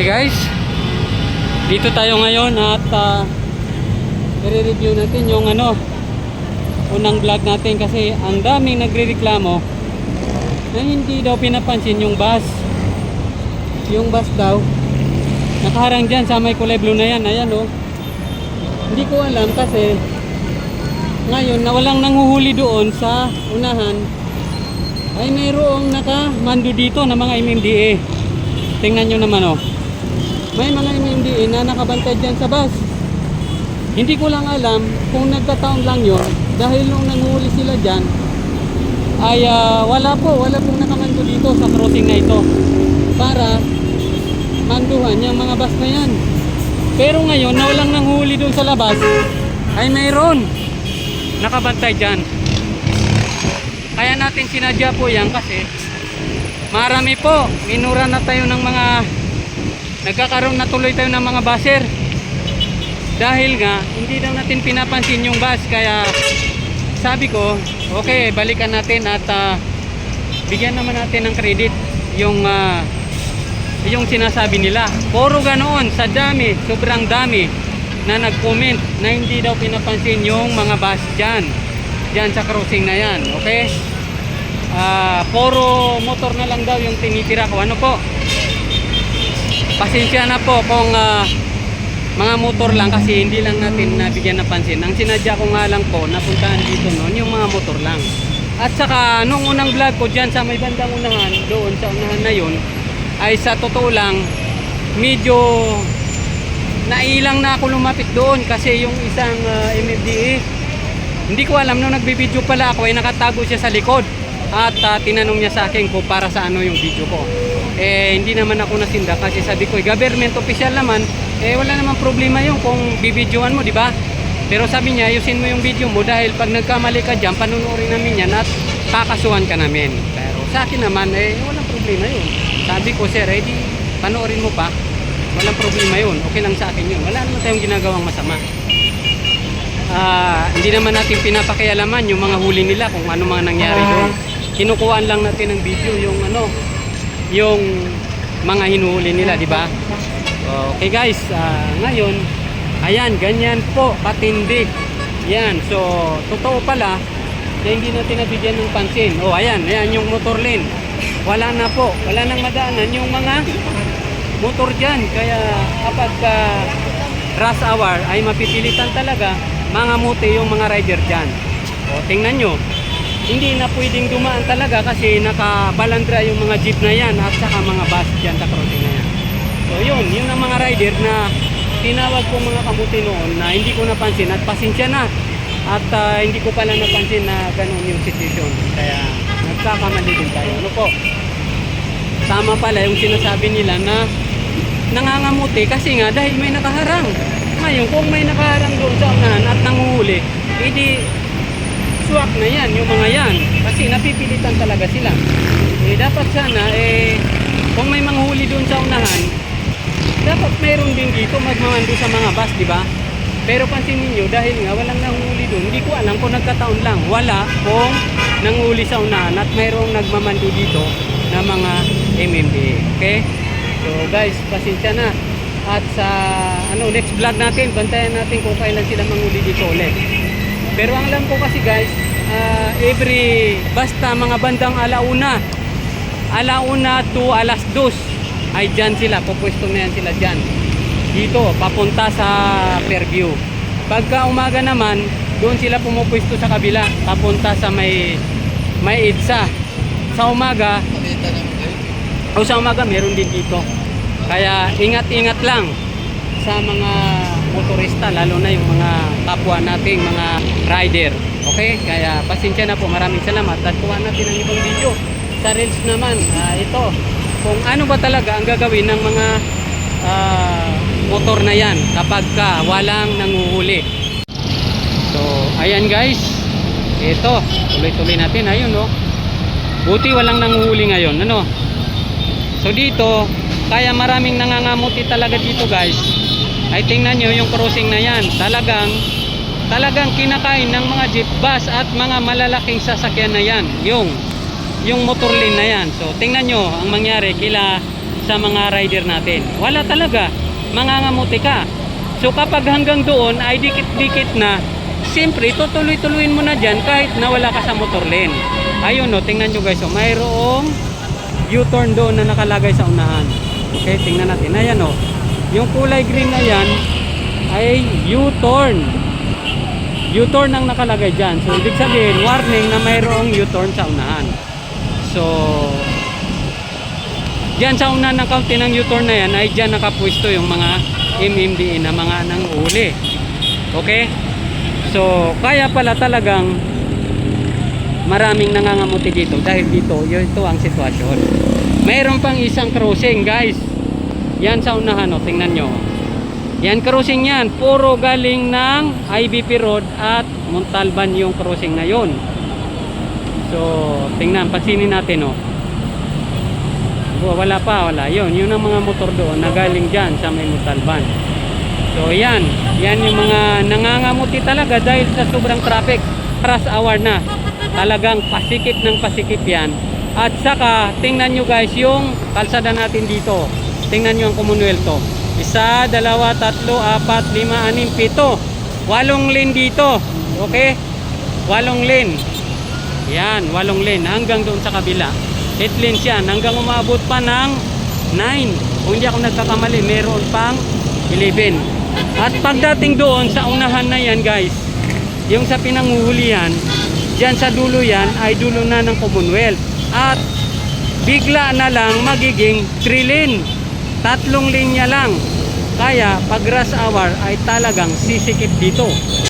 Hi guys, dito tayo ngayon at uh, i-review natin yung ano, unang vlog natin kasi ang daming nagre-reklamo na hindi daw pinapansin yung bus. Yung bus daw, nakaharang dyan sa may kulay blue na yan, ayan oh. Hindi ko alam kasi ngayon na walang nanguhuli doon sa unahan ay mayroong nakamando dito na mga MMDA. Tingnan nyo naman oh. May mga MMDA na nakabantay dyan sa bus. Hindi ko lang alam kung nagkataon lang yon dahil nung nanguhuli sila dyan ay ah, wala po, wala pong nakamando dito sa crossing na ito para manduhan yung mga bus na yan. Pero ngayon na walang nanghuli doon sa labas ay mayroon nakabantay dyan. Kaya natin sinadya po yan kasi marami po. Minura na tayo ng mga nagkakaroon na tuloy tayo ng mga baser. Dahil nga hindi daw natin pinapansin yung bus kaya sabi ko okay balikan natin at ah, bigyan naman natin ng credit yung ah, yung sinasabi nila. Puro ganoon sa dami, sobrang dami na nag-comment na hindi daw pinapansin yung mga bus dyan. Dyan sa crossing na yan. Okay? Ah, puro motor na lang daw yung tinitira ko. Ano po? Pasensya na po kung ah, mga motor lang kasi hindi lang natin nabigyan ng pansin. Ang sinadya ko nga lang po, napuntahan dito noon, yung mga motor lang. At saka, nung unang vlog ko dyan sa may bandang unahan, doon sa unahan na yun, ay sa totoo lang, medyo nailang na ako lumapit doon kasi yung isang uh, MFDA, hindi ko alam, nung nagbibideo pala ako, ay nakatago siya sa likod. At ah, tinanong niya sa akin kung para sa ano yung video ko. Eh, hindi naman ako nasinda kasi sabi ko, eh, government official naman, eh wala namang problema yun kung bibidyoan mo, di ba? Pero sabi niya, ayusin mo yung video mo dahil pag nagkamali ka dyan, panunuorin namin yan at kakasuhan ka namin. Pero sa akin naman, eh walang problema yun. Sabi ko, sir, eh di panoorin mo pa. Walang problema yun. Okay lang sa akin yun. Wala naman tayong ginagawang masama. Ah, hindi naman natin pinapakialaman yung mga huli nila kung ano mga nangyari doon. Kinukuhaan lang natin ng video yung ano, yung mga hinuhuli nila, di ba? Okay guys, ah, ngayon, ayan, ganyan po, patindi. Yan, so, totoo pala, na hindi natin nabigyan ng pansin. Oh, ayan, ayan yung motor lane. Wala na po, wala nang madaanan yung mga motor dyan. Kaya kapag ah, rush hour ay mapipilitan talaga mga muti yung mga rider dyan. O, tingnan nyo, hindi na pwedeng dumaan talaga kasi nakabalandra yung mga jeep na yan at saka mga bus dyan sa crossing na yan. So yun, yun ang mga rider na tinawag ko mga kamuti noon na hindi ko napansin at pasensya na. At ah, hindi ko pala napansin na ganun yung situation. Kaya nagkakamali din tayo. Ano po? Tama pala yung sinasabi nila na nangangamuti kasi nga dahil may nakaharang. Ngayon, kung may nakaharang doon sa unahan at nanguhuli, edi swak na yan, yung mga yan. Kasi napipilitan talaga sila. Eh, dapat sana, eh, kung may mga huli doon sa unahan, dapat mayroon din dito magmamando sa mga bus, di ba? Pero pansinin nyo, dahil nga walang nanghuli doon, hindi ko alam kung nagkataon lang. Wala kung nanghuli sa unahan at mayroong nagmamando dito na mga MMDA. Okay? So guys, pasensya na. At sa ano next vlog natin, bantayan natin kung kailan sila manghuli dito ulit. Pero ang alam ko kasi guys, ah, every basta mga bandang alauna, alauna to alas dos ay dyan sila, pupwesto na yan sila dyan. Dito, papunta sa Fairview. Pagka umaga naman, doon sila pumupwesto sa kabila, papunta sa may may EDSA. Sa umaga, o sa umaga meron din dito. Kaya ingat-ingat lang sa mga motorista, lalo na yung mga kapwa nating mga rider. Okay? Kaya pasensya na po. Maraming salamat. At kuha natin ang ibang video. Sa Reels naman, ah, ito. Kung ano ba talaga ang gagawin ng mga ah, motor na yan kapag ka walang nanguhuli. So, ayan guys. Ito, tuloy-tuloy natin. Ayun, no. Buti walang nanguhuli ngayon. Ano? So dito, kaya maraming nangangamuti talaga dito guys. Ay tingnan nyo yung crossing na yan. Talagang, talagang kinakain ng mga jeep bus at mga malalaking sasakyan na yan. Yung, yung motor lane na yan. So tingnan nyo ang mangyari kila sa mga rider natin. Wala talaga. Mangangamuti ka. So kapag hanggang doon ay dikit-dikit na, siyempre tutuloy-tuloyin mo na dyan kahit na wala ka sa motor lane. Ayun no, tingnan nyo guys, oh, mayroong U-turn doon na nakalagay sa unahan. Okay, tingnan natin. Ayan o. Yung kulay green na yan ay U-turn. U-turn ang nakalagay dyan. So, ibig sabihin, warning na mayroong U-turn sa unahan. So, dyan sa unahan ng kaunti ng U-turn na yan, ay dyan nakapwesto yung mga MMDE na mga nang uli. Okay? So, kaya pala talagang maraming nangangamuti dito dahil dito, ito ang sitwasyon. Mayroon pang isang crossing, guys. Yan sa unahan, oh, tingnan nyo. Yan crossing yan, puro galing ng IBP Road at Montalban yung crossing na yon. So, tingnan, pansinin natin, oh. Wala pa, wala. Yun, yun ang mga motor doon na galing dyan sa may Montalban. So, yan. Yan yung mga nangangamuti talaga dahil sa sobrang traffic. Rush hour na. Talagang pasikip ng pasikip yan. At saka, tingnan nyo guys, yung kalsada natin dito. Tingnan nyo ang Commonwealth. Isa, dalawa, tatlo, apat, lima, anim, pito. Walong lane dito. Okay? Walong lane. Yan, walong lane. Hanggang doon sa kabila. 8 lanes yan. Hanggang umabot pa ng 9. Kung hindi ako nagkakamali, meron pang 11. At pagdating doon sa unahan na yan guys, yung sa pinanguhulihan, dyan sa dulo yan ay dulo na ng Commonwealth. At bigla na lang magiging 3 lane. Tatlong linya lang. Kaya pag rush hour ay talagang sisikip dito.